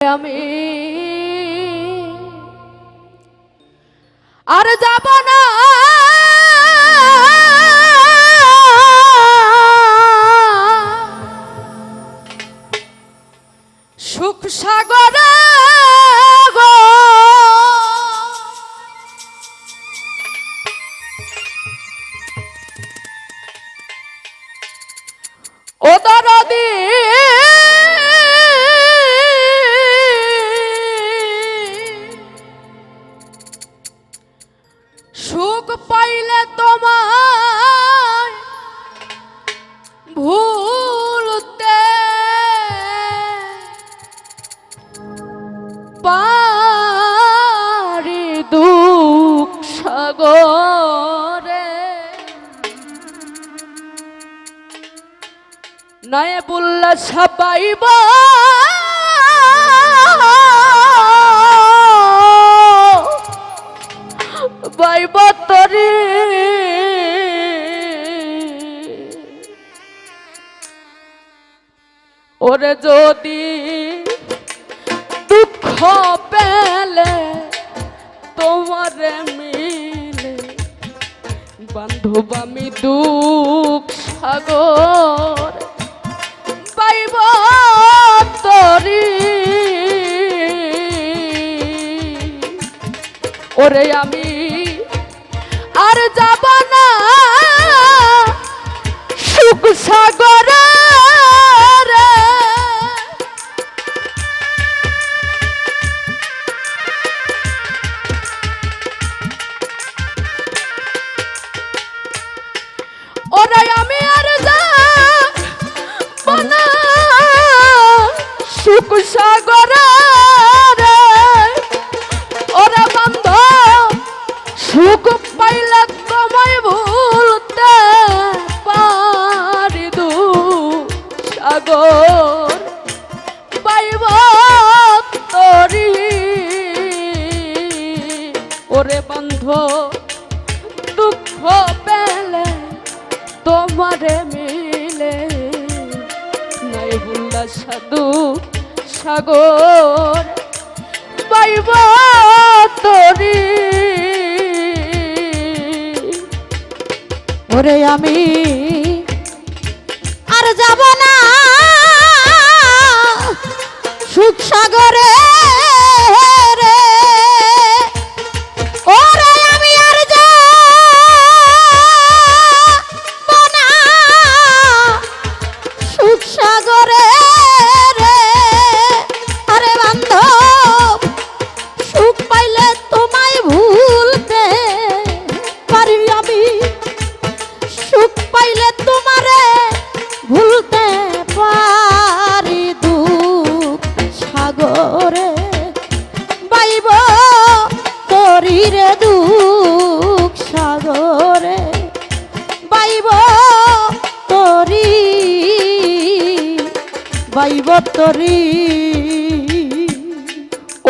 আমি। আর যাব না। নয় বললা ছাপাইব বাইব তরি। ওরে যদি দুঃখ পেলে তোমারে মিলে, বান্ধব আমি দুঃখ সাগর। তরি ওরে আমি আর যাব না। সুখ সাগর তরি। ওরে বন্ধ, দুঃখ পেলে তোমারে মিলে। নাই বুল্লা সাধু সাগর পাইব তরি। ওরে আমি আর যাব না। সুখ সাগরে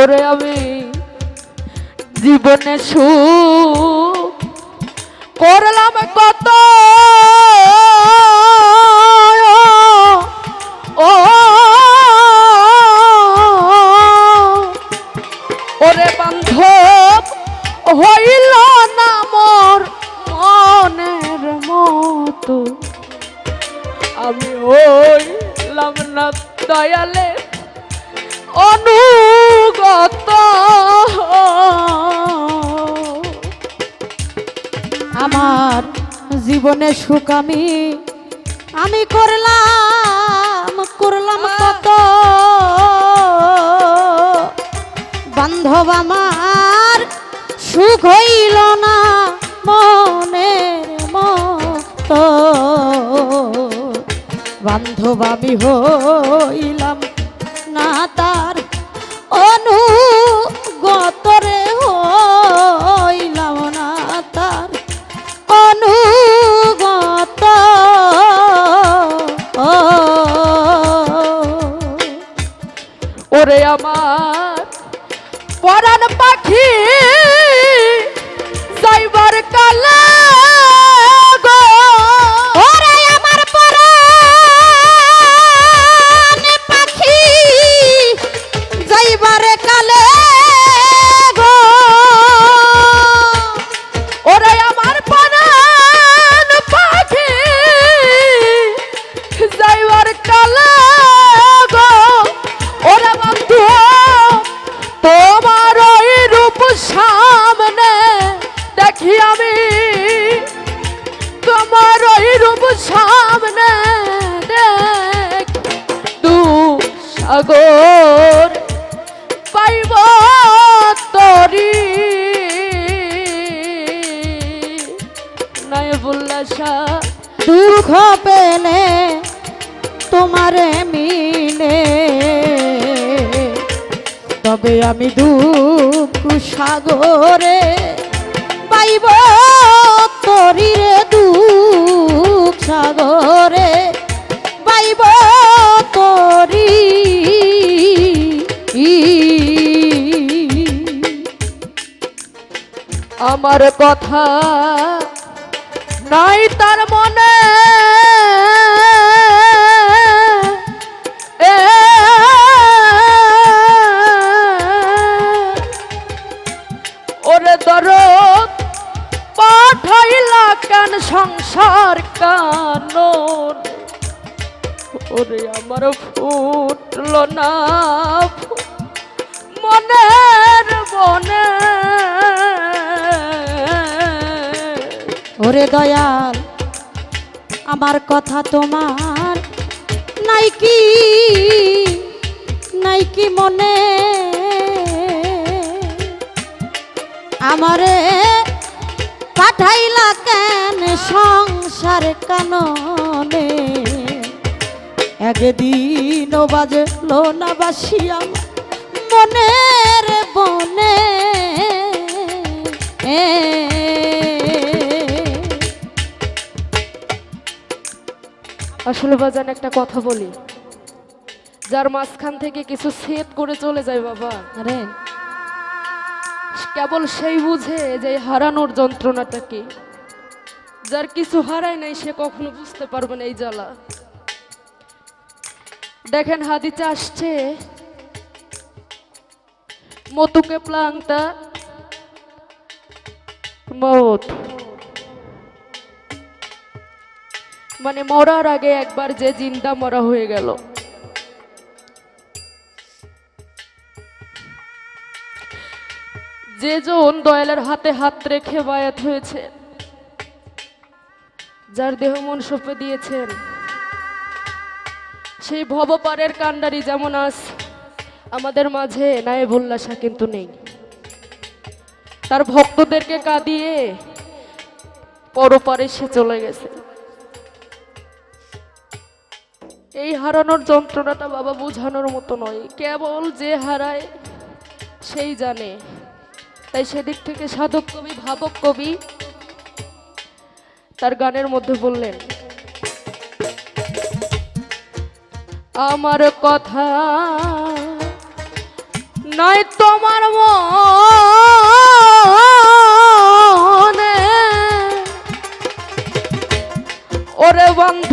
ওরে আমি জীবনে সুখ করলাম কত। ওরে বান্ধব, হইল না মোর মনের মতো। আমি হইলাম না দয়ালে অনুগত। আমার জীবনে সুখ আমি আমি করলাম করলাম কত? বান্ধব আমার সুখ হইল না মনের মতো। বান্ধব আমি হইলাম না তার অনুগত সাগর, পাইব তরি। নয় বুল্লাসা দুঃখ পেলে তোমারে মিলে। তবে আমি দুঃখ সাগরে পাইব তরিরে দুঃখ সাগরে। আমার কথা। নাই তার মনে। ওরে দরদ পাঠাইলা কেন সংসার কানন? ওরে আমার ওরে দয়াল, আমার কথা তোমার নাই কি নাই কি মনে? আমারে পাঠাইলা কেন সংসার কাননে? একদিন বাজলো না বাসিয়া মনের বনে আসলে বাজান একটা কথা বলি। যার মাঝখান থেকে কিছু সেট করে চলে যায় বাবা। আরে। কেবল সেই বুঝে যে হারানোর যন্ত্রণাটা কি? যার কিছু হারায় নাই সে কখনো বুঝতে পারবে না এই জ্বালা। দেখেন হাদিতে আসছে মতুকে প্লাংটা মত। মানে মরার আগে একবার যে জিন্দা মরা হয়ে গেল। যে জন দয়ালের হাতে হাত রেখে বায়াত হয়েছে, যার দেহ মন সঁপে দিয়েছেন, সেই ভবপারের কাণ্ডারি যেমন আজ আমাদের মাঝে নায়েব উল্লাসা কিন্তু নেই। তার ভক্তদেরকে কাঁদিয়ে পরপারে সে চলে গেছে। এই হারানোর যন্ত্রণাটা বাবা বোঝানোর মতো নয়। কেবল যে হারায় সেই জানে। তাই সেদিক থেকে সাধক কবি, ভাবক কবি তার গানের মধ্যে বললেন, আমার কথা নয় তোমার মনে। ওরে বন্ধ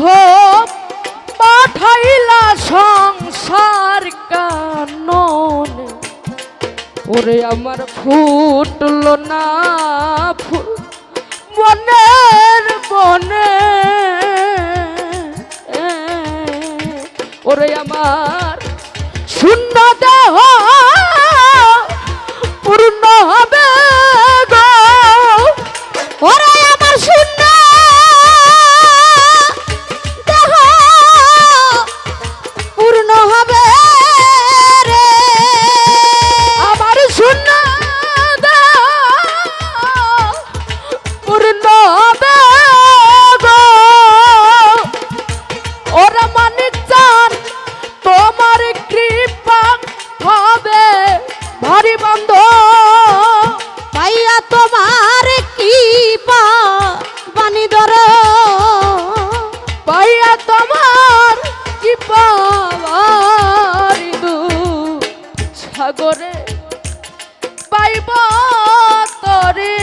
পাঠাইলা সংসার কান ওরে আমার ফুটল না মনের মনে। ওরে আমার শূন্য দেহ তোমার কি পাওয়ার দু সাগরে পাইব তরে।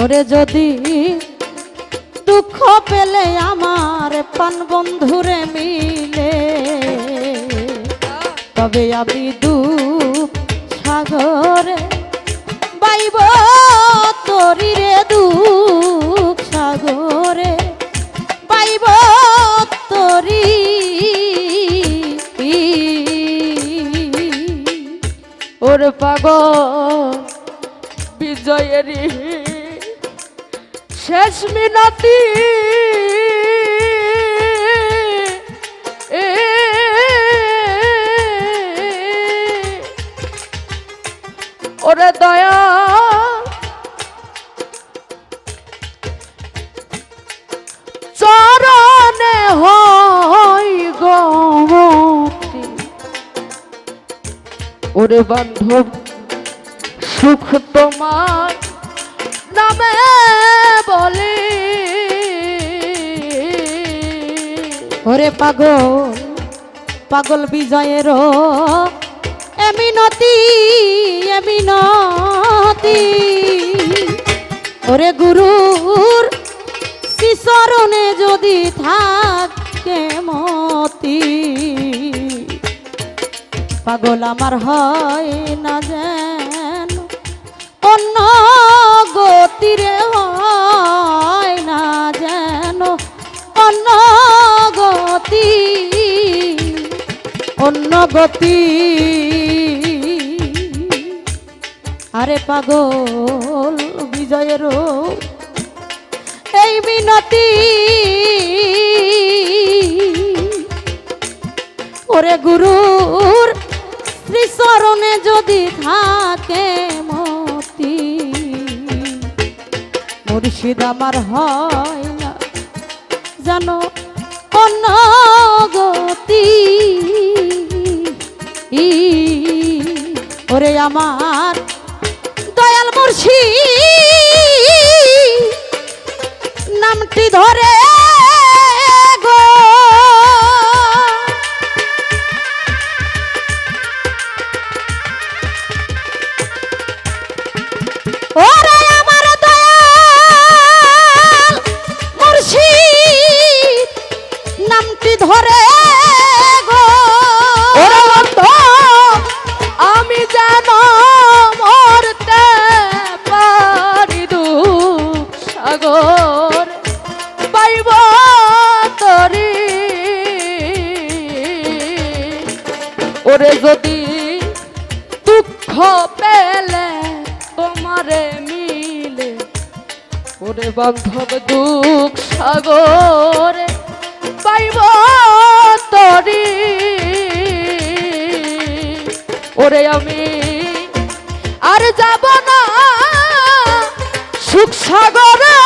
ওরে যদি দুঃখ পেলে আমার পান বন্ধুরে মিলে, তবে আমি দুঃখ পাগল বিজয়েরই শেষ মিনতি। ওরে দয়া চরণে হয় গমতি ওরে বান্ধব সুখ তোমার নামে বলে। ওরে পাগল পাগল বিজয়ের এমিনতি এমিনতি ওরে গুরুর শিশরণে যদি থাকে মতি। পাগল আমার হয় না যেন অন্য গতিরে হয় না যেন। অন্য গতি অন্য গতি। আরে পাগল বিজয়ের এই মিনতি। ওরে গুরুর শ্রীচরণে যদি থাকে মুর্শিদ আমার হয় না। জানো অন্য গতি ওরে আমার দয়াল মুর্শিদ নামটি ধরে ওরে যদি দুঃখ পেলে তোমারে মিলে, ওরে বান্ধব দুঃখ সাগরে পাইব তরি ওরে আমি আর যাব না সুখ সাগরে।